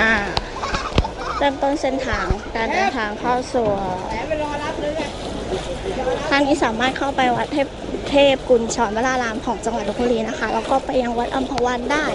อ่าเริ่มต้นเส้นทางการเดินทางเข้าสู่ทางนี้สามารถเข้าไปวัดเทพเทพกุญชรวรารามของจังหวัดลบบุรีนะคะ แล้วก็ไปยังวัดอัมพวันได้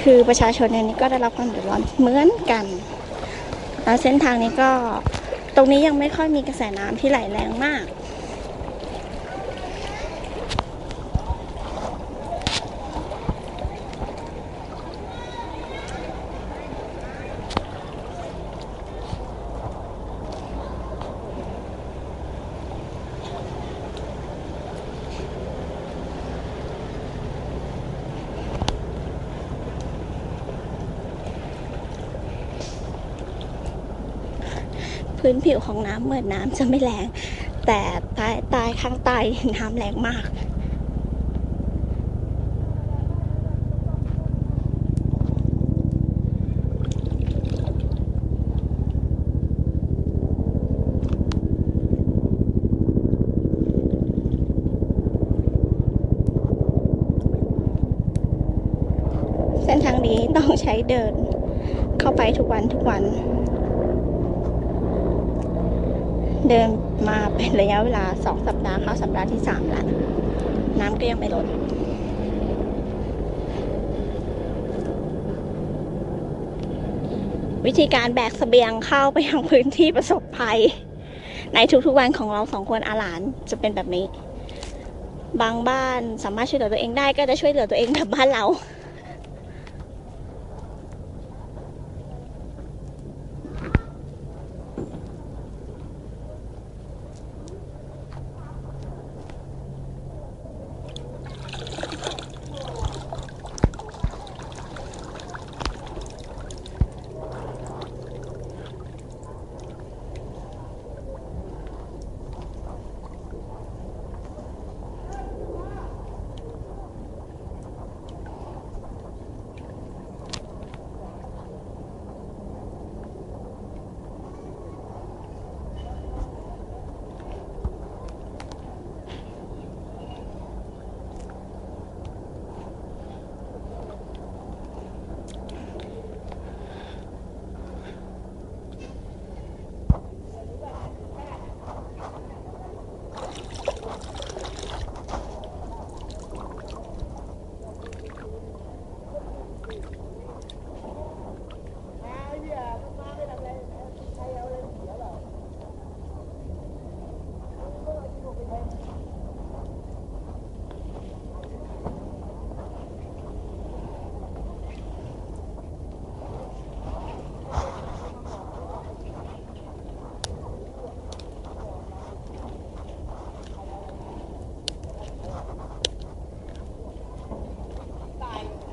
คือประชาชนในนี้ก็ได้รับความเดือดร้อนเหมือนกันแล้วเส้นทางนี้ก็ตรงนี้ยังไม่ค่อยมีกระแสน้ำที่ไหลแรงมาก พื้นผิวของน้ำเหมือนน้ำจะไม่แรง แต่ใต้ใต้ข้างใต้น้ำแรงมากเส้นทางนี้ต้องใช้เดินเข้าไปทุกวันทุกวัน เดินมาเป็นระยะเวลาสองสัปดาห์เข้าสัปดาห์ที่สามแล้ว น้ำก็ยังไม่ลดวิธีการแบกเสบียงเข้าไปยังพื้นที่ประสบภัย ในทุกๆวันของเราสองคนอาหลานจะเป็นแบบนี้ บางบ้านสามารถช่วยเหลือตัวเองได้ก็จะช่วยเหลือตัวเองแบบบ้านเรา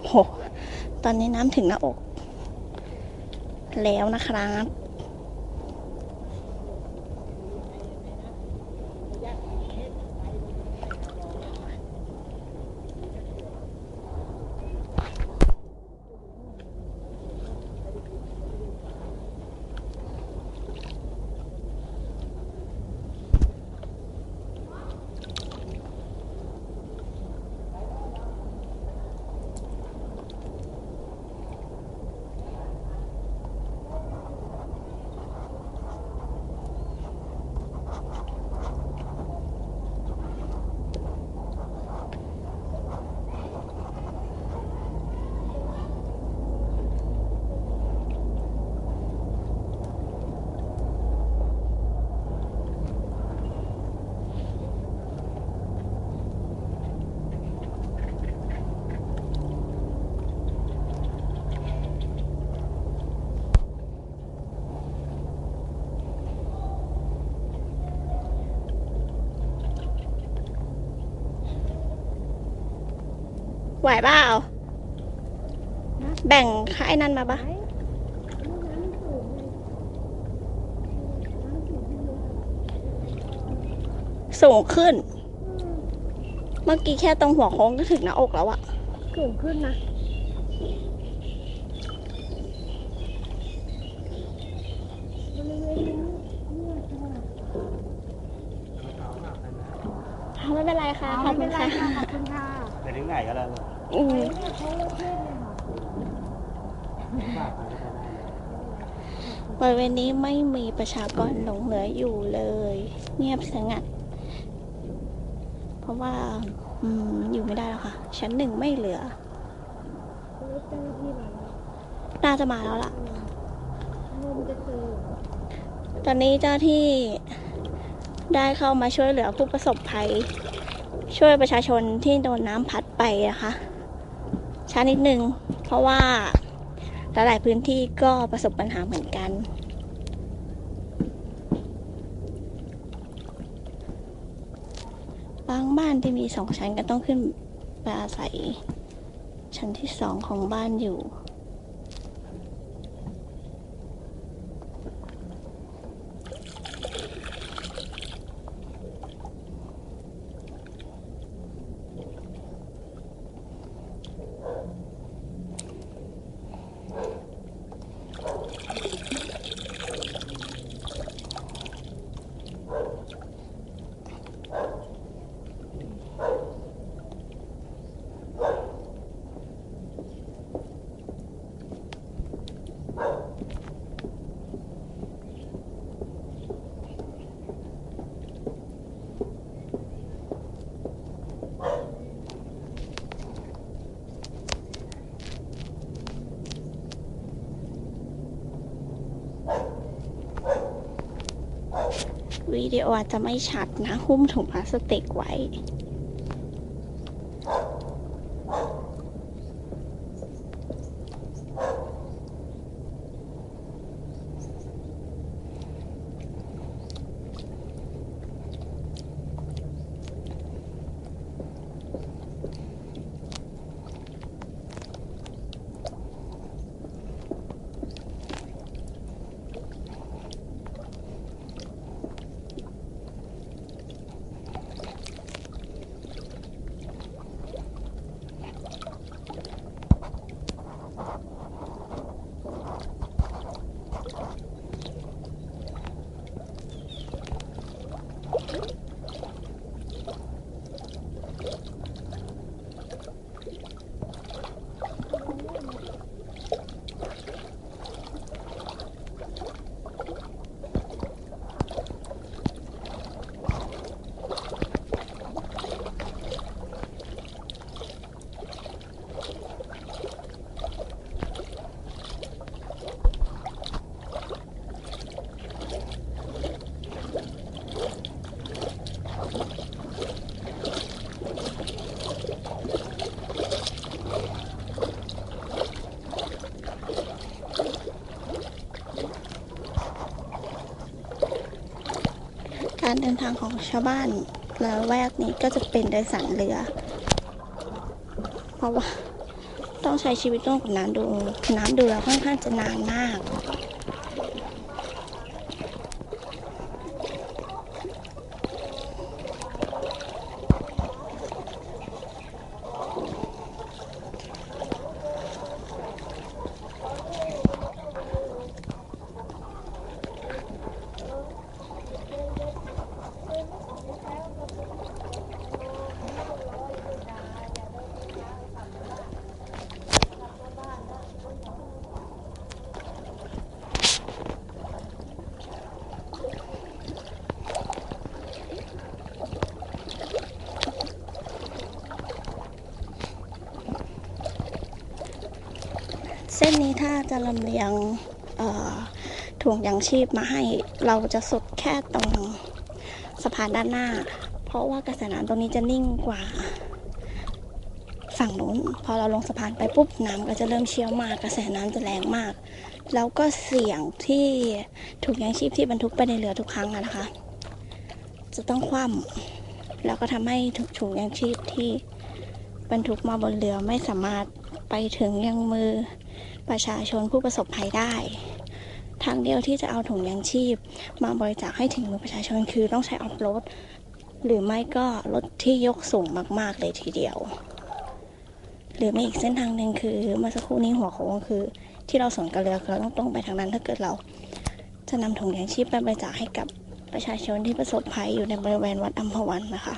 โห ตอนนี้น้ำถึงหน้าอก แล้วนะครับ ไหวเปล่าแบ่งค่าไอ้นั่นมาปะสูงขึ้น เมื่อกี้แค่ตรงหัวโค้งก็ถึงหน้าอกแล้วอะสูงขึ้นนะบริเวณนี้เนี่ยค่ะ ไม่เป็นไรค่ะ ขอบคุณค่ะ ข อืมบริเวณนี้ไม่มีประชากรหลงเหลืออยู่เลย เงียบสงัด เพราะว่าอืมอยู่ไม่ได้แล้วค่ะ ชั้นหนึ่งไม่เหลือ น่าจะมาแล้วล่ะ ตอนนี้เจ้าที่ได้เข้ามาช่วยเหลือผู้ประสบภัย ช่วยประชาชนที่โดนน้ำพัดไปนะคะ ช้านิดนึง เพราะว่าหลายๆพื้นที่ก็ประสบปัญหาเหมือนกัน บางบ้านที่มีสองชั้นก็ต้องขึ้นไปอาศัยชั้นที่สองของบ้านอยู่ วิดีโออาจจะไม่ชัดนะหุ้มถุงพลาสติกไว้ ดินทางของชาวบ้านละแวกนี้ก็จะเป็นโดยสารเรือ เพราะว่าต้องใช้ชีวิตร่วมกับน้ำดู น้ำดูแล้วค่อนข้างจะนานมาก เส้นนี้ถ้าจะลำเลียงถุงยางชีพมาให้เราจะสุดแค่ตรงสะพานด้านหน้า เพราะว่ากระแสน้ำตรงนี้จะนิ่งกว่าฝั่งนู้นพอเราลงสะพานไปปุ๊บน้ำก็จะเริ่มเชี่ยวมากกระแสน้ำจะแรงมาก แล้วก็เสี่ยงที่ถุงยางชีพที่บรรทุกไปในเรือทุกครั้งนะคะ จะต้องคว่ำแล้วก็ทำให้ถุงยางชีพที่บรรทุกมาบนเรือไม่สามารถไปถึงยังมือ ประชาชนผู้ประสบภัยได้ ทางเดียวที่จะเอาถุงยางชีพ มาบริจาคให้ถึงมือประชาชนคือต้องใช้ออฟโรดหรือไม่ก็รถที่ยกสูงมาก ๆ เลยทีเดียว หรือไม่อีกเส้นทางหนึ่งคือเมื่อสักครู่นี้หัวโค้งคือ ที่เราสนกับเรือคือเราต้องตรงไปทางนั้นถ้าเกิดเรา จะนำถุงยางชีพไปบริจาคให้กับประชาชนที่ประสบภัยอยู่ในบริเวณวัดอัมพวันนะคะ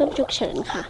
ส้มฉุกเฉินค่ะ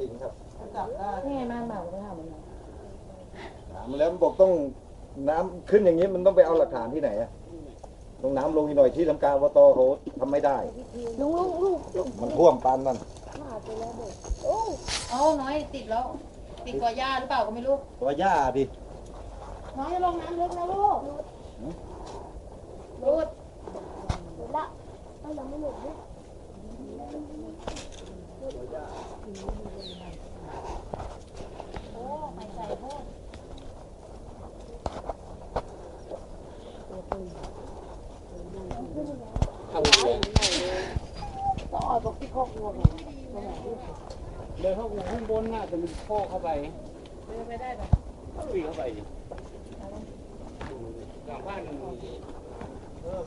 จริงครับนี่ไงมาเหมาก็ทำมันถามมาแล้วมันบอกต้องน้ำขึ้นอย่างนี้มันต้องไปเอาหลักฐานที่ไหนอะต้องน้ำลงอีกหน่อยที่ทำการวตเขาทำไม่ได้ ลุงลุงลุงมันท่วมปานนั่นเอ้าน้อยติดแล้ว ติดกอหญ้าหรือเปล่าก็ไม่รู้ ตัวหญ้าดิน้อยลงน้ำลึกนะลูกรูดเดินเข้าข้างบนน่ะแต่มันโค้เข้าไปเดินไม่ได้หรอวิ่งเข้าไปดิหลังบ้านเออ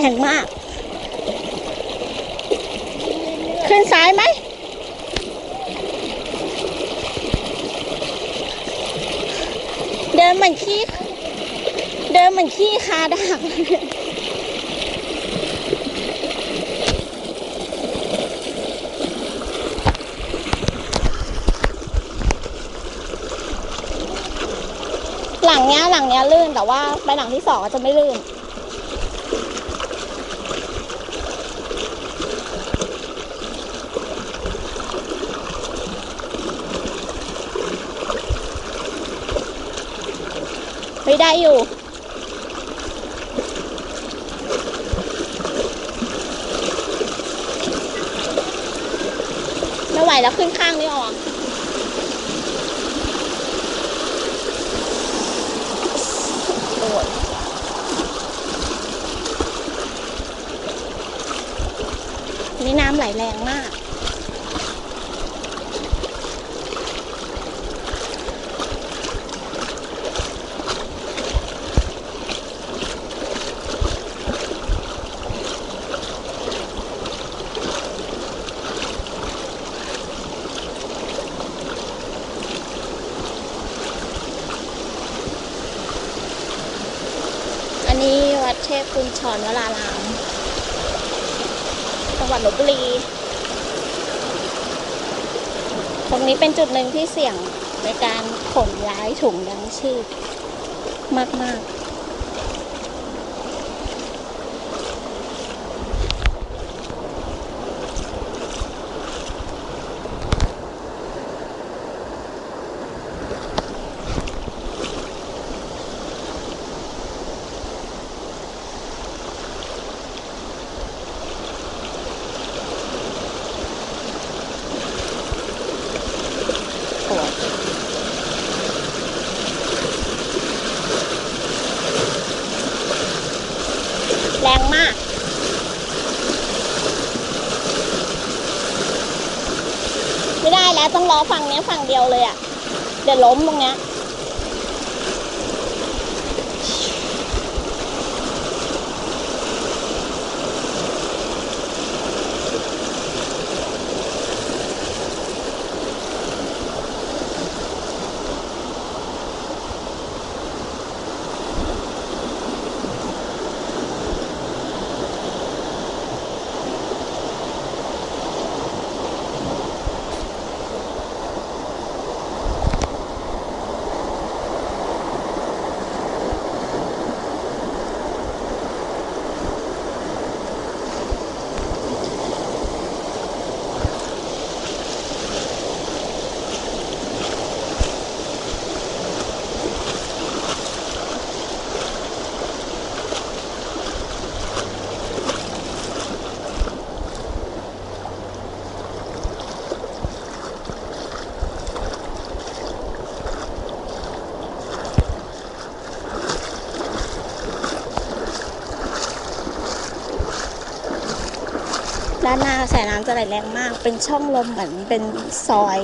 แรงมาก ขึ้นซ้ายไหม เดินเหมือนขี้ เดินเหมือนขี้คาดักหลังเนี้ยหลังเนี้ยลื่นแต่ว่าไปหลังที่สองจะไม่ลื่น ได้อยู่ ไม่ไหวแล้วขึ้นข้างนี้ออกนี่น้ำไหลแรงมาก จุดหนึ่งที่เสี่ยงในการขนย้ายถุงยังชีพมาก ๆโอ้แรงมาก ไม่ได้แล้วต้องล้อ ฝั่งเนี้ยฝั่งเดียวเลยอะ่ะเดี๋ยวล้มตรงเนี้ย ด้านหน้ากระแสน้ำจะไหลแรงมาก เป็นช่องลมเหมือนเป็นซอย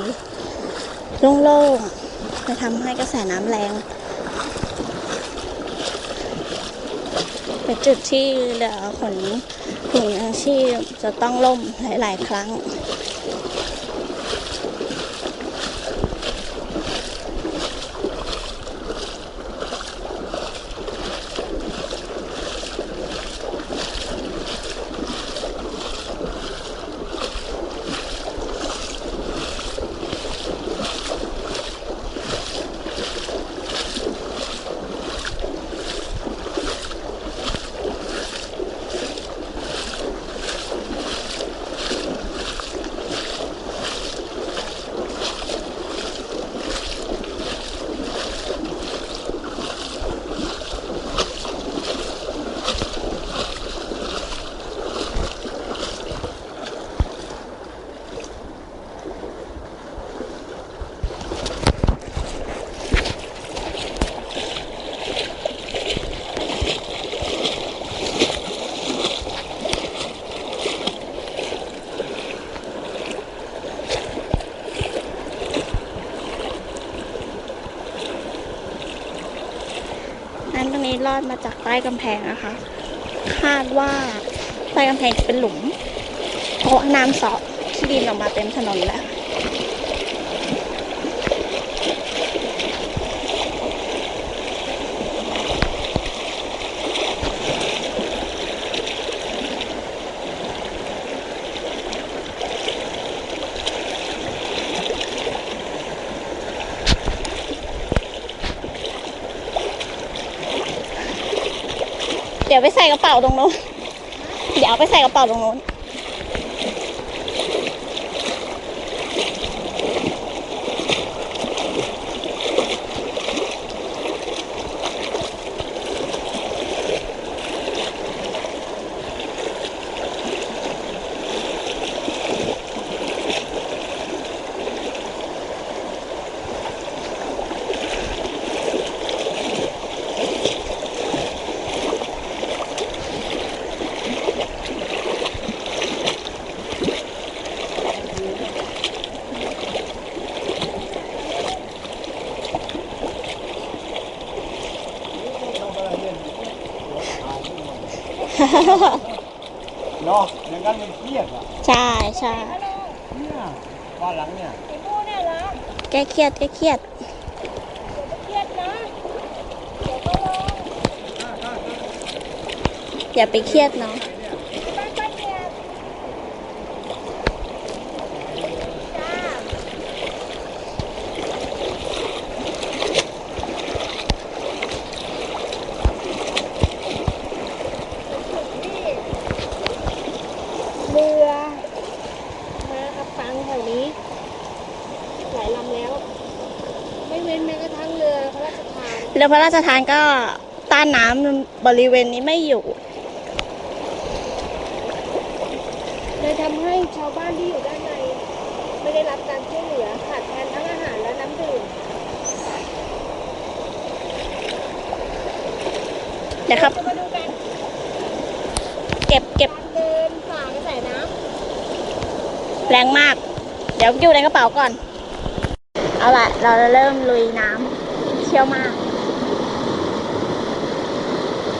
โล่งๆจะทำให้กระแสน้ำแรงเป็นจุดที่เรือขนถุงยังชีพจะต้องล่มหลาย ๆ ครั้ง นั้นตรงนี้รอดมาจากใต้กำแพงนะคะ คาดว่าใต้กำแพงจะเป็นหลุม เพราะน้ำเสาะที่ดินออกมาเต็มถนนแล้ว เดี๋ยวไปใส่ กระเป๋าตรงนู้น เดี๋ยวเอาไปใส่กระเป๋าตรงนู้นน เนาะอย่างนั้นมันเครียดอะใช่ใช่เนี่ยบ้านหลังเนี่ยแก้เครียดแก้เครียดอย่าไปเครียดเนาะ เรือมากับฟังแถวนี้ หลายลำแล้ว ไม่เว้นแม้กระทั่งเรือพระราชทาน เรือพระราชทานก็ต้านน้ำบริเวณนี้ไม่อยู่เลยทำให้ชาวบ้านที่อยู่ด้านใน ไม่ได้รับการช่วยเหลือขาดแคลนทั้งอาหารและน้ำดื่มเดี๋ยวครับ จะมาดูกันเก็บเก็บการเดินฝ่ากระแสน้แรงมาก เดี๋ยวอยู่ในกระเป๋าก่อน เอาละเราจะเริ่มลุยน้ำเชี่ยวมากต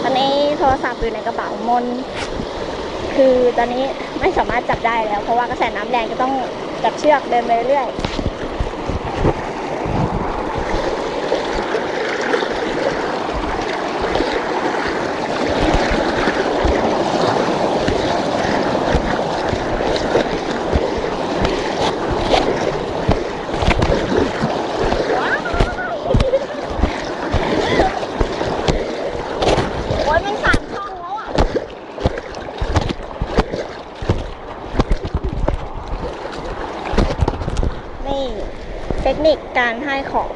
อนนี้โทรศัพท์อยู่ในกระเป๋ามน คือตอนนี้ไม่สามารถจับได้แล้ว เพราะว่ากระแสน้ำแรงก็ต้องจับเชือกเดินไปเรื่อย โอ้ยมันสามช่องแล้วอะ นี่ เทคนิค กา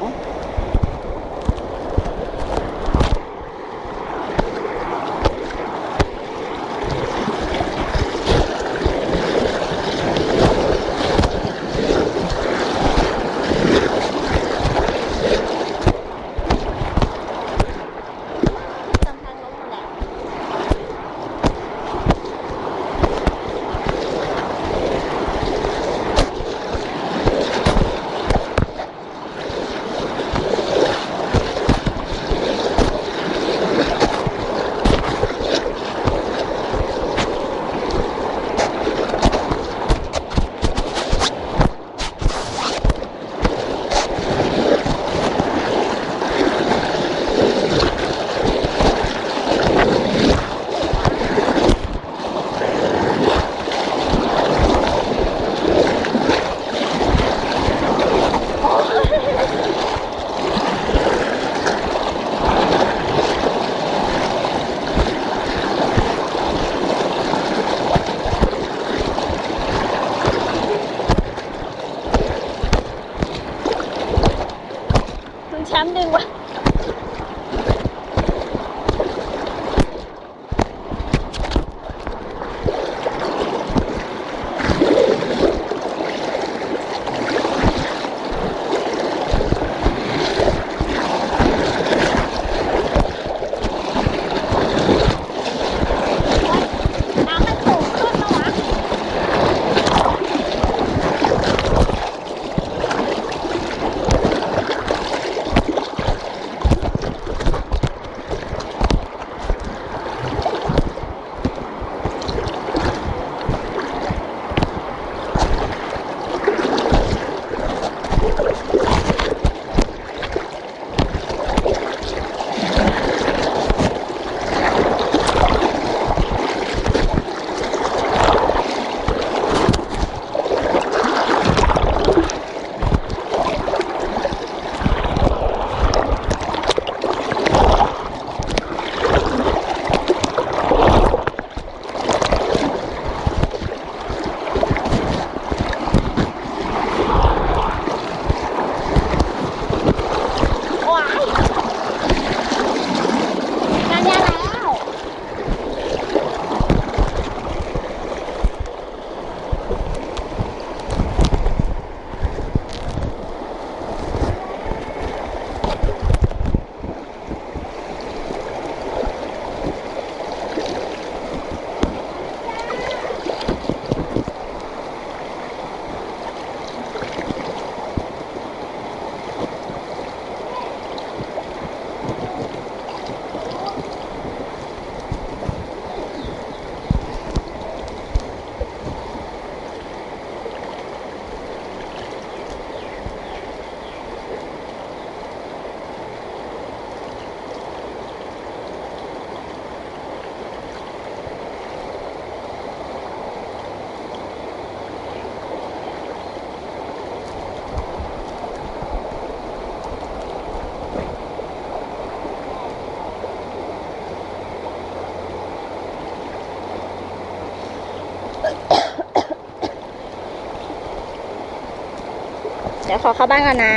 ชมป์ดึงวะ ขอเข้าบ้านก่อนนะ